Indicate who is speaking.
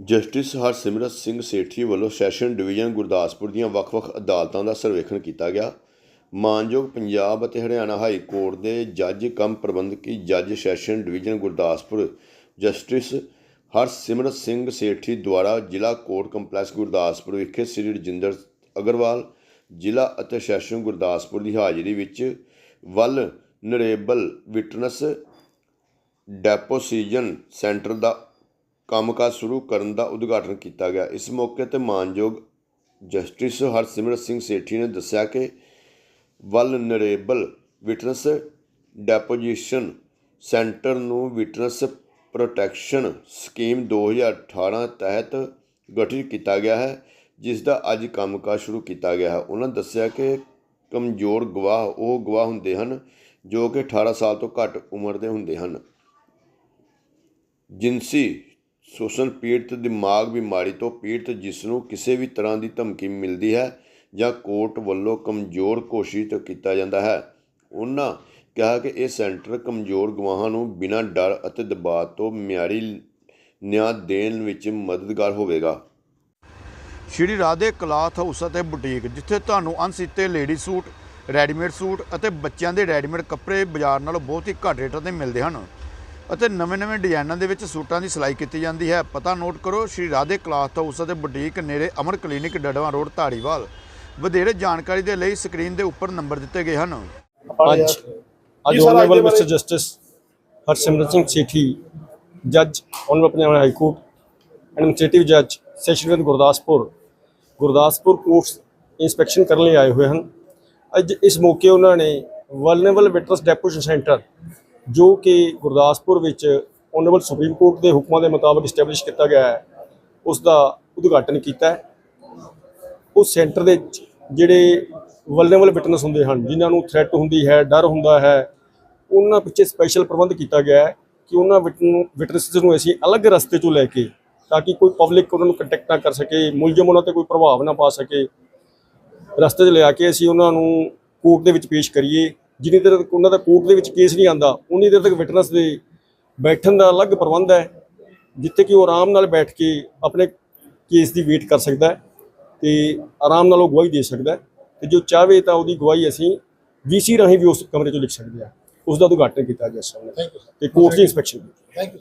Speaker 1: Justice Harsimrat Singh Sethi ਵੱਲੋਂ session division Gurdaspur ਦੀਆਂ ਵੱਖ-ਵੱਖ ਅਦਾਲਤਾਂ ਦਾ ਸਰਵੇਖਣ ਕੀਤਾ ਗਿਆ। ਮਾਨਯੋਗ ਪੰਜਾਬ ਅਤੇ ਹਰਿਆਣਾ ਹਾਈ ਕੋਰਟ ਦੇ ਜੱਜ ਕਮ ਪ੍ਰਬੰਧਕੀ ਜੱਜ session division Gurdaspur justice Harsimrat Singh Sethi ਦੁਆਰਾ ਜ਼ਿਲ੍ਹਾ ਕੋਰਟ ਕੰਪਲੈਕਸ ਗੁਰਦਾਸਪੁਰ ਵਿਖੇ ਸ੍ਰੀ ਰਜਿੰਦਰ ਅਗਰਵਾਲ, ਜ਼ਿਲ੍ਹਾ ਅਤੇ ਸੈਸ਼ਨ ਗੁਰਦਾਸਪੁਰ ਦੀ ਹਾਜ਼ਰੀ ਵਿੱਚ ਵੱਲ ਨਰੇਬਲ ਵਿਟਨੈਸ ਡੈਪੋਸੀਜਨ ਸੈਂਟਰ ਦਾ ਕੰਮਕਾਜ ਸ਼ੁਰੂ ਕਰਨ ਦਾ ਉਦਘਾਟਨ ਕੀਤਾ ਗਿਆ। ਇਸ ਮੌਕੇ ਤੇ ਮਾਨਯੋਗ ਜਸਟਿਸ ਹਰਸਿਮਰਤ ਸਿੰਘ ਸੇਠੀ ਨੇ ਦੱਸਿਆ ਕਿ ਵਲਨਰੇਬਲ ਵਿਟਨੈਸ ਡੈਪੋਜੀਸ਼ਨ ਸੈਂਟਰ ਨੂੰ ਵਿਟਨੈਸ ਪ੍ਰੋਟੈਕਸ਼ਨ ਸਕੀਮ 2018 ਤਹਿਤ ਗਠਿਤ ਕੀਤਾ ਗਿਆ ਹੈ, ਜਿਸ ਦਾ ਅੱਜ ਕੰਮਕਾਜ ਸ਼ੁਰੂ ਕੀਤਾ ਗਿਆ ਹੈ। ਉਹਨਾਂ ਦੱਸਿਆ ਕਿ ਕਮਜ਼ੋਰ ਗਵਾਹ ਉਹ ਗਵਾਹ ਹੁੰਦੇ ਹਨ ਜੋ ਕਿ 18 ਸਾਲ ਤੋਂ ਘੱਟ ਉਮਰ ਦੇ ਹੁੰਦੇ ਹਨ। ਜਿਨਸੀ ਸ਼ੋਸ਼ਣ ਪੀੜਤ ਦਿਮਾਗ ਬਿਮਾਰੀ ਤੋਂ ਪੀੜਤ ਜਿਸ ਨੂੰ ਕਿਸੇ ਵੀ ਤਰ੍ਹਾਂ ਦੀ ਧਮਕੀ ਮਿਲਦੀ ਹੈ ਜਾਂ ਕੋਰਟ ਵੱਲੋਂ ਕਮਜ਼ੋਰ ਘੋਸ਼ਿਤ ਕੀਤਾ ਜਾਂਦਾ ਹੈ। ਉਹਨਾਂ ਕਿਹਾ ਕਿ ਇਹ ਸੈਂਟਰ ਕਮਜ਼ੋਰ ਗਵਾਹਾਂ ਨੂੰ ਬਿਨਾਂ ਡਰ ਅਤੇ ਦਬਾਅ ਤੋਂ ਮਿਆਰੀ ਨਿਆਂ ਦੇਣ ਵਿੱਚ ਮਦਦਗਾਰ ਹੋਵੇਗਾ।
Speaker 2: ਸ਼੍ਰੀ ਰਾਧੇ ਕਲਾਥ ਹਾਊਸ ਅਤੇ ਬੁਟੀਕ, ਜਿੱਥੇ ਤੁਹਾਨੂੰ ਅਣਸੀਤੇ ਲੇਡੀ ਸੂਟ, ਰੈਡੀਮੇਡ ਸੂਟ ਅਤੇ ਬੱਚਿਆਂ ਦੇ ਰੈਡੀਮੇਡ ਕੱਪੜੇ ਬਾਜ਼ਾਰ ਨਾਲੋਂ ਬਹੁਤ ਹੀ ਘੱਟ ਰੇਟਾਂ ਤੇ ਮਿਲਦੇ ਹਨ। ਅਤੇ ਨਵੇਂ-ਨਵੇਂ ਡਿਜ਼ਾਈਨਾਂ ਦੇ ਵਿੱਚ ਸੂਟਾਂ ਦੀ ਸਿਲਾਈ ਕੀਤੀ ਜਾਂਦੀ ਹੈ। ਪਤਾ ਨੋਟ ਕਰੋ ਸ਼੍ਰੀ ਰਾਧੇ ਕਲਾਥ ਹਾਊਸ ਅਤੇ ਬੁਟੀਕ ਨੇੜੇ ਅਮਰ ਕਲੀਨਿਕ ਡੜਵਾ ਰੋਡ ਧਾਰੀਵਾਲ। ਵਧੇਰੇ ਜਾਣਕਾਰੀ ਦੇ ਲਈ ਸਕਰੀਨ ਦੇ ਉੱਪਰ ਨੰਬਰ ਦਿੱਤੇ ਗਏ ਹਨ।
Speaker 3: ਅੱਜ ਅੱਜ honourable mister justice Harsimrat Singh Sethi ਜੱਜ honourable Punjab high court administrative ਜੱਜ session Gurdaspur Gurdaspur courts inspection ਕਰਨ ਲਈ ਆਏ ਹੋਏ ਹਨ। ਅੱਜ ਇਸ ਮੌਕੇ ਉਹਨਾਂ ਨੇ ਵਲਨੇਬਲ ਵਿਟਨੈਸ ਡੈਪੋਜੀਸ਼ਨ ਸੈਂਟਰ ਜੋ ਕਿ ਗੁਰਦਾਸਪੁਰ ਵਿੱਚ ਆਨਰੇਬਲ ਸੁਪਰੀਮ ਕੋਰਟ ਦੇ ਹੁਕਮਾਂ ਦੇ ਮੁਤਾਬਕ ਸਟੈਬਲਿਸ਼ ਕੀਤਾ ਗਿਆ ਹੈ ਉਸ ਦਾ ਉਦਘਾਟਨ ਕੀਤਾ ਹੈ। ਉਸ ਸੈਂਟਰ ਦੇ ਜਿਹੜੇ ਵਲਨੇਬਲ ਵਿਟਨੈਸ ਹੁੰਦੇ ਹਨ, ਜਿਨ੍ਹਾਂ ਨੂੰ ਥ੍ਰੈਟ ਹੁੰਦੀ ਹੈ, ਡਰ ਹੁੰਦਾ ਹੈ, ਉਹਨਾਂ ਪਿੱਛੇ ਸਪੈਸ਼ਲ ਪ੍ਰਬੰਧ ਕੀਤਾ ਗਿਆ ਹੈ ਕਿ ਉਹਨਾਂ ਵਿਟਨੈਸ ਨੂੰ ਅਸੀਂ ਅਲੱਗ ਰਸਤੇ ਤੋਂ ਲੈ ਕੇ ਤਾਂ ਕਿ ਕੋਈ ਪਬਲਿਕ ਉਹਨਾਂ ਨੂੰ ਕੰਟੈਕਟ ਨਾ ਕਰ ਸਕੇ, ਮੁਲਜ਼ਮ ਉਹਨਾਂ ਤੇ ਕੋਈ ਪ੍ਰਭਾਵ ਨਾ ਪਾ ਸਕੇ, ਰਸਤੇ 'ਚ ਲਿਆ ਕੇ ਅਸੀਂ ਉਹਨਾਂ ਨੂੰ ਕੋਰਟ ਦੇ ਵਿੱਚ ਪੇਸ਼ ਕਰੀਏ। ਜਿੰਨੀ ਦੇਰ ਤੱਕ ਉਹਨਾਂ ਦਾ ਕੋਰਟ ਦੇ ਵਿੱਚ ਕੇਸ ਨਹੀਂ ਆਂਦਾ ਉਨੀ ਦੇਰ ਤੱਕ ਵਿਟਨੈਸ ਦੇ ਬੈਠਣ ਦਾ ਅਲੱਗ ਪ੍ਰਬੰਧ ਹੈ ਜਿੱਥੇ ਕਿ ਉਹ ਆਰਾਮ ਨਾਲ ਬੈਠ ਕੇ ਆਪਣੇ ਕੇਸ ਦੀ ਵੇਟ ਕਰ ਸਕਦਾ ਹੈ ਤੇ ਆਰਾਮ ਨਾਲ ਉਹ ਗਵਾਹੀ ਦੇ ਸਕਦਾ ਹੈ ਤੇ ਜੋ ਚਾਹਵੇ ਤਾਂ ਉਹਦੀ ਗਵਾਹੀ ਅਸੀਂ ਵੀਸੀ ਰਾਹੀਂ ਵੀ ਉਸ ਕਮਰੇ 'ਚੋਂ ਲਿਖ ਸਕਦੇ ਹਾਂ। ਉਸ ਦਾ ਉਦਘਾਟਨ ਕੀਤਾ ਗਿਆ ਸਾਹਮਣੇ। ਤੇ ਕੋਰਟ ਦੀ ਇਨਸਪੈਕਸ਼ਨ ਕੀਤੀ